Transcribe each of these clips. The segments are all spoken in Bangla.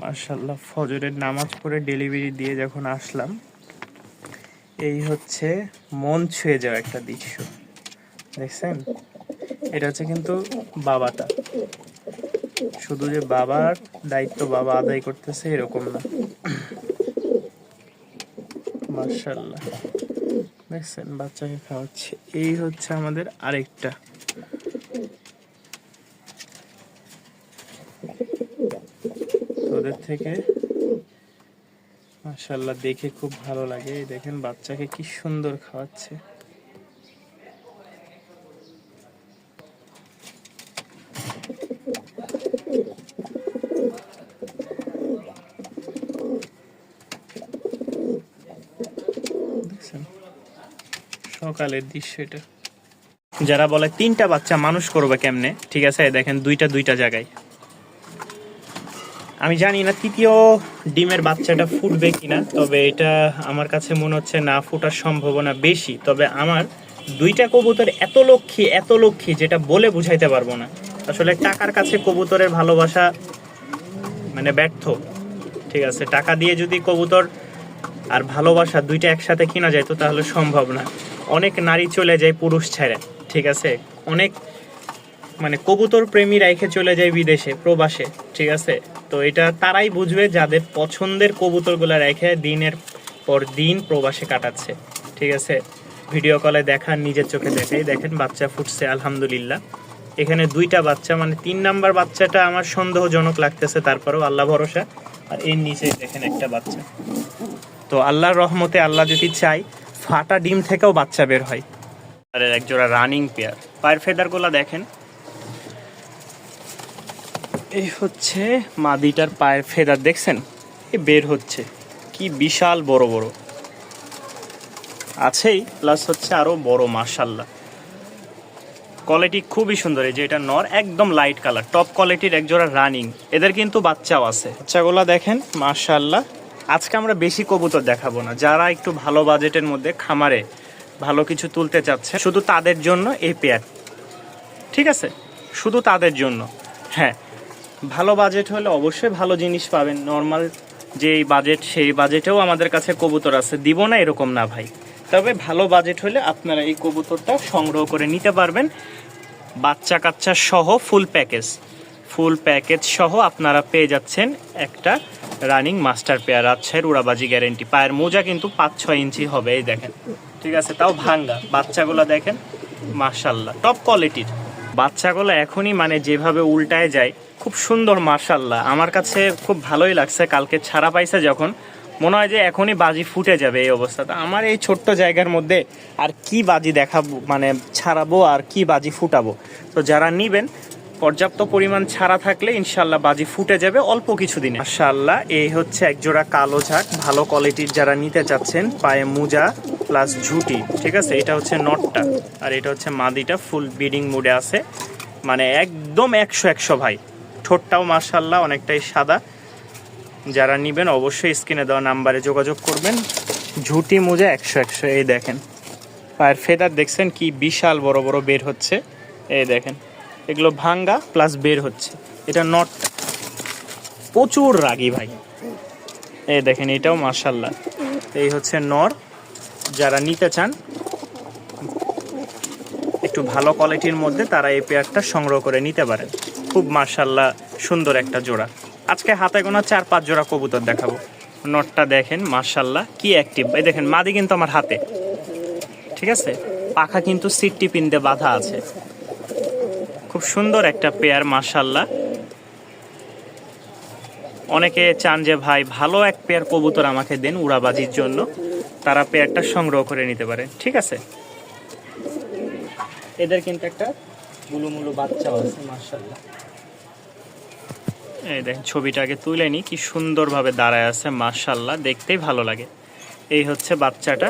মার্শাল্লাহ ফজরের নামাজ পড়ে ডেলিভারি দিয়ে যখন আসলাম, এই হচ্ছে মন ছুঁয়ে যাওয়া একটা দৃশ্য। দেখছেন? এটা হচ্ছে কিন্তু বাবাটা। শুধু যে বাবার দায়িত্ব বাবা আদায় করতেছে এরকম না। মার্শাল্লাহ দেখছেন? বাচ্চাকে খাওয়াচ্ছে। এই হচ্ছে আমাদের আরেকটা ওদের থেকে। মাশাল্লাহ দেখে খুব ভালো লাগে। দেখেন, বাচ্চাকে কি সুন্দর খাওয়াচ্ছে। সকালের দৃশ্য এটা। যারা বলে তিনটা বাচ্চা মানুষ করবে কেমনে? ঠিক আছে দেখেন, দুইটা দুইটা জায়গায়। আমি জানি না তৃতীয় ডিমের বাচ্চাটা ফুটবে কিনা, তবে এটা আমার কাছে মনে হচ্ছে না ফোটার সম্ভাবনা বেশি। তবে আমার দুইটা কবুতর এত লক্ষ্মী এত লক্ষ্মী যেটা বলে বুঝাইতে পারব না। আসলে টাকার কাছে কবুতরের ভালোবাসা মানে ব্যর্থ। ঠিক আছে, টাকা দিয়ে যদি কবুতর আর ভালোবাসা দুইটা একসাথে কিনা যায় তো তাহলে সম্ভব না। অনেক নারী চলে যায় পুরুষ ছেড়ে ঠিক আছে? অনেক মানে কবুতর প্রেমী রেখে চলে যায় বিদেশে, প্রবাসে, ঠিক আছে? তো এটা তারাই বুঝবে যাদের পছন্দের কবুতরগুলো রেখে দিনের পর দিন প্রবাসে কাটাচ্ছে। ঠিক আছে? ভিডিও কলে দেখা নিজের চোখে দেখাই দেখেন, বাচ্চা ফুটছে, আলহামদুলিল্লাহ। এখানে দুইটা বাচ্চা মানে তিন নাম্বার বাচ্চাটা আমার সন্দেহজনক লাগতেছে, তারপরেও আল্লাহ ভরসা। আর এর নিচে দেখেন একটা বাচ্চা। তো আল্লাহর রহমতে আল্লাহ যদি চাই ফাটা ডিম থেকেও বাচ্চা বের হয়। আর এক জোড়া রানিং পেয়ার পায়ের ফেদারগুলো দেখেন। এই হচ্ছে মাদিটার পায়ের ফেদার, দেখছেন? এ বের হচ্ছে। কি বিশাল বড় বড়। আছেই, প্লাস হচ্ছে আরও বড় মার্শাল্লাহ কোয়ালিটি খুবই সুন্দর, এই যে এটা নর, একদম লাইট কালার, টপ কোয়ালিটির একজোড়া রানিং। এদের কিন্তু বাচ্চাও আছে। বাচ্চাগুলো দেখেন মার্শাল্লাহ আজকে আমরা বেশি কবুতর দেখাবো না। যারা একটু ভালো বাজেটের মধ্যে খামারে ভালো কিছু তুলতে চাচ্ছে, শুধু তাদের জন্য এই পেয়ার। ঠিক আছে? শুধু তাদের জন্য। হ্যাঁ ভালো বাজেট হলে অবশ্যই ভালো জিনিস পাবেন। নর্মাল যেই বাজেট সেই বাজেটেও আমাদের কাছে কবুতর আছে। দিব না এরকম না ভাই। তবে ভালো বাজেট হলে আপনারা এই কবুতরটা সংগ্রহ করে নিতে পারবেন। বাচ্চা কাচ্চা সহ ফুল প্যাকেজ ফুল প্যাকেজ সহ আপনারা পেয়ে যাচ্ছেন একটা রানিং মাস্টার পেয়ার আচ্ছের উড়াবাজি গ্যারেন্টি পায়ের মোজা কিন্তু পাঁচ, ছয় ইঞ্চি হবে, এই দেখেন। ঠিক আছে, তাও ভাঙ্গা। বাচ্চাগুলো দেখেন মার্শাল্লাহ টপ কোয়ালিটির বাচ্চাগুলো এখনই মানে যেভাবে উল্টায় যায় খুব সুন্দর মার্শাল্লাহ আমার কাছে খুব ভালোই লাগছে কালকে ছাড়া পাইছে যখন। মনে হয় যে এখনই বাজি ফুটে যাবে এই অবস্থাটা আমার এই ছোট্ট জায়গার মধ্যে আর কি বাজি দেখাবো মানে ছাড়াবো আর কি বাজি ফুটাবো? তো যারা নিবেন, পর্যাপ্ত পরিমাণ ছাড়া থাকলে ইনশাল্লাহ বাজি ফুটে যাবে অল্প কিছুদিনে। মাশাল্লাহ এই হচ্ছে একজোড়া কালো ঝাক। ভালো কোয়ালিটির যারা নিতে চাচ্ছেন, পায়ে মোজা প্লাস ঝুটি, ঠিক আছে? এটা হচ্ছে নটটা আর এটা হচ্ছে মাদিটা, ফুল বিডিং মুডে আছে। মানে একদম একশো একশো ভাই। ঠোঁটটাও মার্শাল্লাহ অনেকটাই সাদা। যারা নিবেন অবশ্যই স্ক্রিনে দেওয়া নাম্বারে যোগাযোগ করবেন। ঝুটি মোজা একশো একশো, এই দেখেন। আর ফেদার দেখছেন কি বিশাল বড় বড় বের হচ্ছে। এই দেখেন, এগুলো ভাঙ্গা প্লাস বের হচ্ছে। এটা নটটা প্রচুর রাগি ভাই। এই দেখেন, এটাও মার্শাল্লাহ এই হচ্ছে নর। যারা নিতে চান, একটু ভালো কোয়ালিটির মধ্যে তারা এই পেয়ারটা সংগ্রহ করে নিতে পারেন। খুব মার্শাল্লাহ সুন্দর একটা জোড়া। আজকে হাতে গোনা চার, পাঁচ জোড়া কবুতর দেখাবো। নটটা দেখেন মার্শাল্লাহ কি অ্যাক্টিভ এই দেখেন, মাদি কিন্তু আমার হাতে। ঠিক আছে? পাখা কিন্তু সিটটি পিনতে বাঁধা আছে। খুব সুন্দর একটা পেয়ার মার্শাল্লাহ অনেকে চান যে, ভাই, ভালো এক পেয়ার কবুতর আমাকে দেন উড়াবাজির জন্য। তারা পেয়ারটা সংগ্রহ করে নিতে পারে। ঠিক আছে? এদের কিন্তু একটা মার্শাল্লাহ এই দেখেন ছবিটাকে তুলে নি, কি সুন্দরভাবে দাঁড়ায় আছে মার্শাল্লাহ দেখতেই ভালো লাগে। এই হচ্ছে বাচ্চাটা।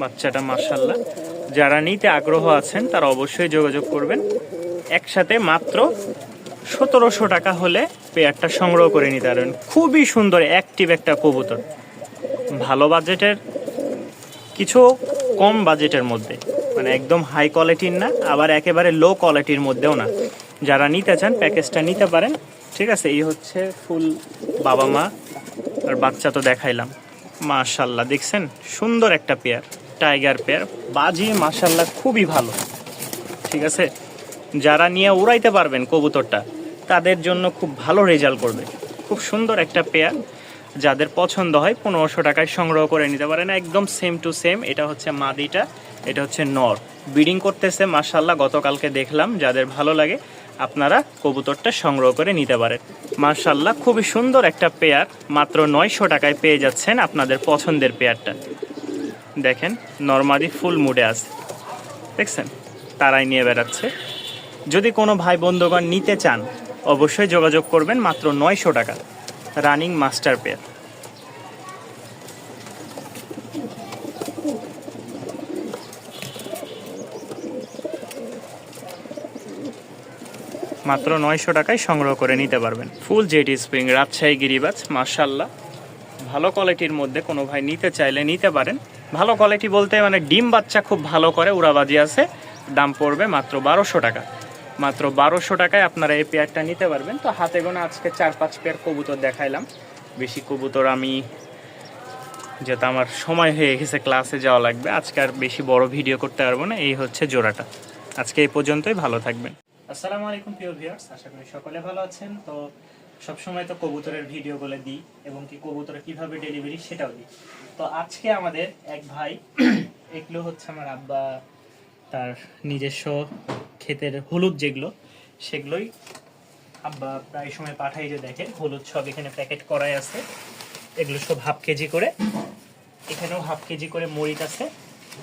বাচ্চাটা মার্শাল্লাহ যারা নিতে আগ্রহ আছেন, তারা অবশ্যই যোগাযোগ করবেন। একসাথে মাত্র সতেরোশো টাকা হলে পেয়ারটা সংগ্রহ করে নিতে পারবেন। খুবই সুন্দর অ্যাক্টিভ একটা কবুতর। ভালো বাজেটের কিছু কম বাজেটের মধ্যে। মানে একদম হাই কোয়ালিটির না, আবার একেবারে লো কোয়ালিটির মধ্যেও না। যারা নিতে চান প্যাকেজটা নিতে পারেন। ঠিক আছে, এই হচ্ছে ফুল বাবা মা আর বাচ্চা তো দেখাইলাম। মাশাল্লাহ, দেখছেন? সুন্দর একটা পেয়ার টাইগার পেয়ার বাজি মাশাল্লাহ খুবই ভালো। ঠিক আছে? যারা নিয়ে উড়াইতে পারবেন কবুতরটা, তাদের জন্য খুব ভালো রেজাল্ট করবে। খুব সুন্দর একটা পেয়ার যাদের পছন্দ হয় পনেরোশো টাকায় সংগ্রহ করে নিতে পারেন। একদম সেম টু সেম এটা হচ্ছে মাদিটা, এটা হচ্ছে নর। ব্রিডিং করতেছে মাশাল্লাহ গতকালকে দেখলাম, যাদের ভালো লাগে, আপনারা কবুতরটা সংগ্রহ করে নিতে পারেন। মাশাল্লাহ খুবই সুন্দর একটা পেয়ার মাত্র নয়শো টাকায় পেয়ে যাচ্ছেন আপনাদের পছন্দের পেয়ারটা দেখেন নর্মালি ফুল মুডে আছে। দেখছেন? তারাই নিয়ে বেড়াচ্ছে। যদি কোনো ভাই বন্ধুগণ নিতে চান, অবশ্যই যোগাযোগ করবেন, মাত্র নয়শো টাকা। রানিং মাস্টার পেয়ার মাত্র নয়শো টাকায় সংগ্রহ করে নিতে পারবেন। ফুল জেটি স্প্রিং, রাজশাহী গিরিবাজ মার্শাল্লাহ ভালো কোয়ালিটির মধ্যে কোনো ভাই নিতে চাইলে নিতে পারেন। ভালো কোয়ালিটি বলতে মানে ডিম বাচ্চা খুব ভালো করে উড়াবাজি আছে। দাম পড়বে মাত্র বারোশো টাকা। মাত্র বারোশো টাকায় আপনারা এই পেয়ারটা নিতে পারবেন। তো হাতে গোনা আজকে চার পাঁচ পেয়ার কবুতর দেখাইলাম। বেশি কবুতর আমি, যেহেতু আমার সময় হয়ে গেছে ক্লাসে যাওয়া লাগবে, আজকে আর বেশি বড় ভিডিও করতে পারব না। এই হচ্ছে জোড়াটা। আজকে এই পর্যন্তই, ভালো থাকবেন। আসসালামু আলাইকুম, প্রিয় ভিউয়ার্স আশা করি সকলে ভালো আছেন। তো সবসময় তো কবুতরের ভিডিওগুলো দিই এবং কি কবুতর কীভাবে ডেলিভারি সেটাও দিই। তো আজকে আমাদের এক ভাই এগুলো হচ্ছে আমার আব্বা, তার নিজস্ব ক্ষেতের হলুদ যেগুলো, সেগুলোই আব্বা প্রায় সময় পাঠাই যে দেখে হলুদ সব এখানে প্যাকেট করাই আছে। এগুলো সব হাফ কেজি করে। এখানেও হাফ কেজি করে মরিচ আছে।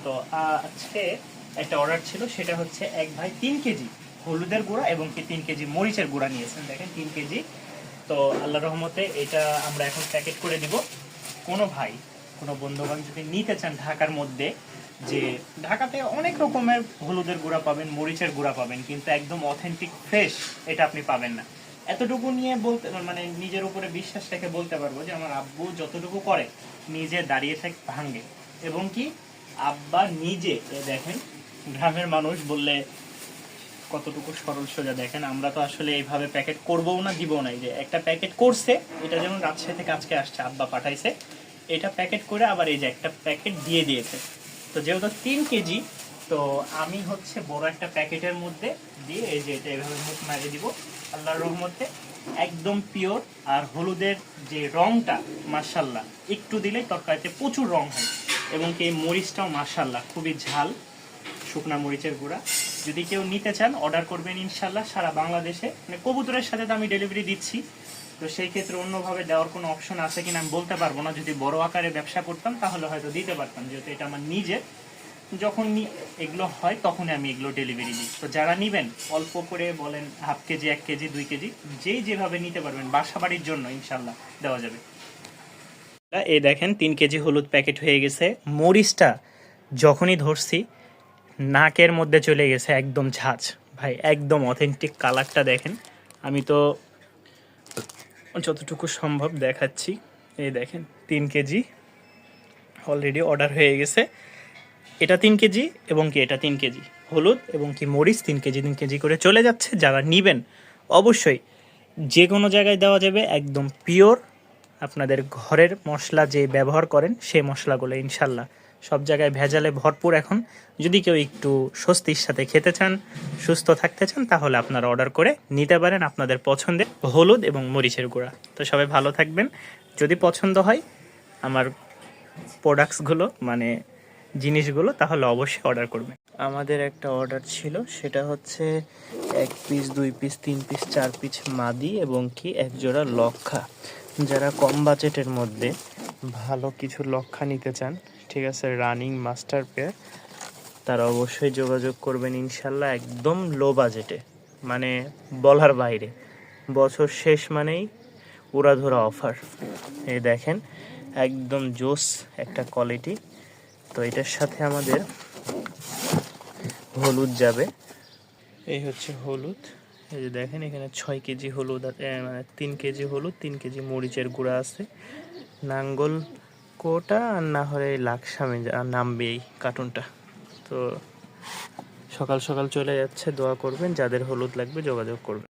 তো আজকে একটা অর্ডার ছিল, সেটা হচ্ছে এক ভাই তিন কেজি হলুদের গুঁড়া এবং কি তিন কেজি মরিচের গুঁড়া নিয়েছেন। দেখেন, তিন কেজি। তো আল্লাহ রহমতে এটা আমরা এখন প্যাকেট করে দিব। কোনো ভাই, কোনো বন্ধুবান যদি নিতে চান ঢাকার মধ্যে যে ঢাকাতে অনেক রকমের হলুদের গুঁড়া পাবেন, মরিচের গুঁড়া পাবেন, কিন্তু একদম অথেন্টিক ফ্রেশ এটা আপনি পাবেন না। এতটুকু নিয়ে বলতে মানে নিজের উপরে বিশ্বাস রেখে বলতে পারব যে আমার আব্বু যতটুকু করে, নিজে দাঁড়িয়ে থাকে ভাঙে এবং কি, আব্বা নিজে দেখেন, গ্রামের মানুষ বললে কতটুকু সরল সোজা দেখেন, আমরা তো আসলে এইভাবে প্যাকেট করবও না, দিবও না। যে একটা প্যাকেট করছে, এটা যেমন রাজশাহী থেকে আজকে আসছে, আব্বা পাঠাইছে, এটা প্যাকেট করে আবার এই যে একটা প্যাকেট দিয়ে দিয়েছে। তো যেহেতু তিন কেজি, তো আমি হচ্ছে বড় একটা প্যাকেটের মধ্যে দিয়ে এই যে এটা এভাবে মুখ মারিয়ে দিব। আল্লাহর রহমতে একদম পিওর আর হলুদের যে রংটা মার্শাল্লাহ একটু দিলেই তরকারিতে প্রচুর রং হয়। এবং এই মরিচটাও মার্শাল্লাহ খুবই ঝাল, শুকনা মরিচের গুঁড়া। যদি কেউ নিতে চান অর্ডার করবেন ইনশাল্লাহ সারা বাংলাদেশে। মানে কবুতরের সাথে তো আমি ডেলিভারি দিচ্ছি। তো সেই ক্ষেত্রে অন্যভাবে দেওয়ার কোনো অপশন আছে কিনা আমি বলতে পারব না। যদি বড় আকারে ব্যবসা করতাম, তাহলে হয়তো দিতে পারতাম, যেহেতু এটা আমার নিজের। যখন এগুলো হয়, তখনই আমি এগুলো ডেলিভারি দিই। তো যারা নিবেন, অল্প করে বলেন হাফ কেজি, এক কেজি, দুই কেজি, যেই যেভাবে নিতে পারবেন, বাসা বাড়ির জন্য ইনশাল্লাহ দেওয়া যাবে। এই দেখেন, তিন কেজি হলুদ প্যাকেট হয়ে গেছে। মরিচটা যখনই ধরছি, নাকের মধ্যে চলে গেছে একদম ঝাঁঝ ভাই, একদম অথেন্টিক কালারটা দেখেন। আমি তো যতটুকু সম্ভব দেখাচ্ছি। এই দেখেন, তিন কেজি অলরেডি অর্ডার হয়ে গেছে। এটা তিন কেজি এবং কি এটা তিন কেজি। হলুদ এবং কি মরিচ তিন কেজি তিন কেজি করে চলে যাচ্ছে। যারা নিবেন, অবশ্যই যে কোনো জায়গায় দেওয়া যাবে একদম পিওর আপনাদের ঘরের মশলা যে ব্যবহার করেন সেই মশলাগুলো ইনশাল্লাহ সব জায়গায় ভেজালে ভরপুর এখন। যদি কেউ একটু স্বস্তির সাথে খেতে চান, সুস্থ থাকতে চান, তাহলে আপনারা অর্ডার করে নিতে পারেন আপনাদের পছন্দের হলুদ এবং মরিচের গুঁড়া। তো সবাই ভালো থাকবেন। যদি পছন্দ হয় আমার প্রোডাক্টসগুলো মানে জিনিসগুলো, তাহলে অবশ্যই অর্ডার করবেন। আমাদের একটা অর্ডার ছিল, সেটা হচ্ছে এক পিস দুই পিস তিন পিস চার পিস মাদি এবং কি এক জোড়া লক্ষা। যারা কম বাজেটের মধ্যে ভালো কিছু লক্ষা নিতে চান ঠিক আছে রানিং মাস্টার পেয়ার তারা অবশ্যই যোগাযোগ করবেন ইনশাল্লাহ একদম লো বাজেটে মানে বলার বাইরে। বছর শেষ মানেই উড়াধুরা অফার এই দেখেন, একদম জোস একটা কোয়ালিটি তো এটার সাথে আমাদের হলুদ যাবে। এই হচ্ছে হলুদ। এই যে দেখেন, এখানে ছয় কেজি হলুদ মানে তিন কেজি হলুদ, তিন কেজি মরিচের গুঁড়া আছে। নাঙ্গল কোটা আর না হলে লাকসামে নামবে এই কার্টুনটা। তো সকাল সকাল চলে যাচ্ছে, দোয়া করবেন, যাদের হলুদ লাগবে যোগাযোগ করবেন।